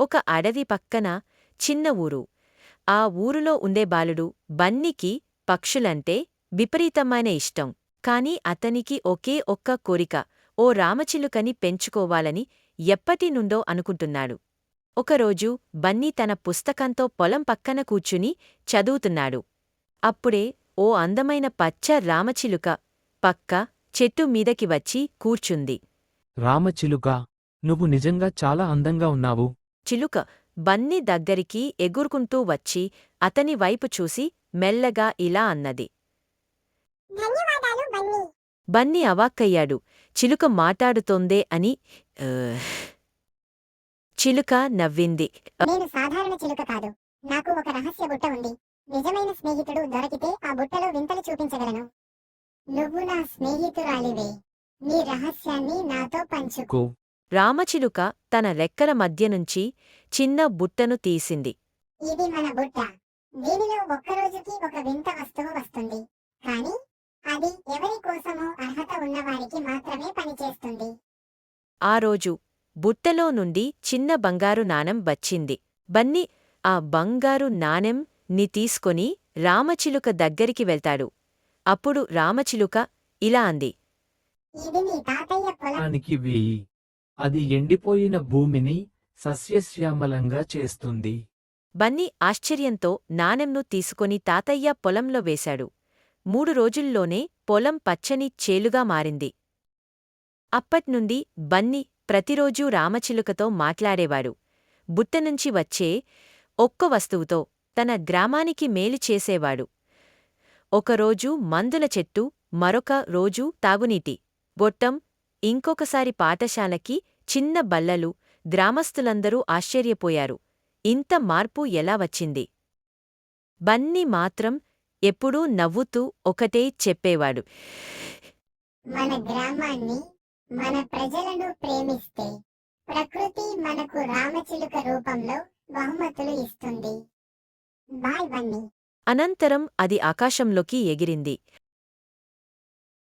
ఒక అడవి పక్కన చిన్న ఊరు. ఆ ఊరులో ఉండే బాలుడు బన్నీకి పక్షులంటే విపరీతమైన ఇష్టం. కాని అతనికి ఒకే ఒక్క కోరిక ఓ రామచిలుకని పెంచుకోవాలని ఎప్పటినుండో అనుకుంటున్నాడు. ఒకరోజు బన్నీ తన పుస్తకంతో పొలం పక్కన కూర్చుని చదువుతున్నాడు. అప్పుడే ఓ అందమైన పచ్చ రామచిలుక పక్క చెట్టు మీదకి వచ్చి కూర్చుంది. రామచిలుక నువ్వు నిజంగా చాలా అందంగా ఉన్నావు. చిలుక బన్నీ దగ్గరికి ఎగురుకుంటూ వచ్చి అతని వైపు చూసి మెల్లగా ఇలా అన్నది. ధన్యవాదాలు బన్నీ బన్నీ అవాక్కయ్యాడు. చిలుక మాటాడుతోందే అని. చిలుక నవ్వింది. నేను సాధారణ చిలుక కాదు. నాకు ఒక రహస్య బుట్ట ఉంది. నిజమైన స్నేహితుడు దొరికితే ఆ బుట్టలో వింతలు చూపించగలను. నువ్వు నా స్నేహితురాలివే. నీ రహస్యాన్ని నాతో పంచుకో రామచిలుక తన రెక్కల మధ్య నుంచి చిన్న బుట్టను తీసింది. ఇది మన బుట్ట. దీనిలో ఒక్కరోజుకి ఒక వింత వస్తువు వస్తుంది. కానీ అది ఎవరి కోసమో అర్హత ఉన్నవారికి మాత్రమే పనిచేస్తుంది. ఆ రోజు బుట్టలో నుండి చిన్న బంగారు నాణెం వచ్చింది. బన్నీ ఆ బంగారు నాణెం ని తీసుకొని రామచిలుక దగ్గరికి వెళ్తాడు. అప్పుడు రామచిలుక ఇలా అంది. ఇది నీ తాతయ్య పొలం. పొలానికి వేయి అది ఎండిపోయిన భూమిని సస్యశ్యామలంగా చేస్తుంది. బన్నీ ఆశ్చర్యంతో నాణెంను తీసుకొని తాతయ్య పొలంలో వేశాడు. మూడు రోజుల్లోనే పొలం పచ్చని చేలుగా మారింది. అప్పట్నుండి బన్నీ ప్రతిరోజూ రామచిలుకతో మాట్లాడేవాడు. బుట్టనుంచి వచ్చే ఒక్క వస్తువుతో తన గ్రామానికి మేలు చేసేవాడు. ఒకరోజు మందుల చెట్టు మరొక రోజు తాగునీటి గొట్టం ఇంకొకసారి పాఠశాలకి చిన్న బల్లలు గ్రామస్తులందరూ ఆశ్చర్యపోయారు. ఇంత మార్పు ఎలా వచ్చింది? బన్నీ మాత్రం ఎప్పుడూ నవ్వుతూ ఒకటే చెప్పేవాడు. మన గ్రామాన్ని మన ప్రజలను ప్రేమిస్తే ప్రకృతి మనకు రామచిలుక రూపంలో బహుమతులు ఇస్తుంది. Bye bunny. అనంతరం అది ఆకాశంలోకి ఎగిరింది.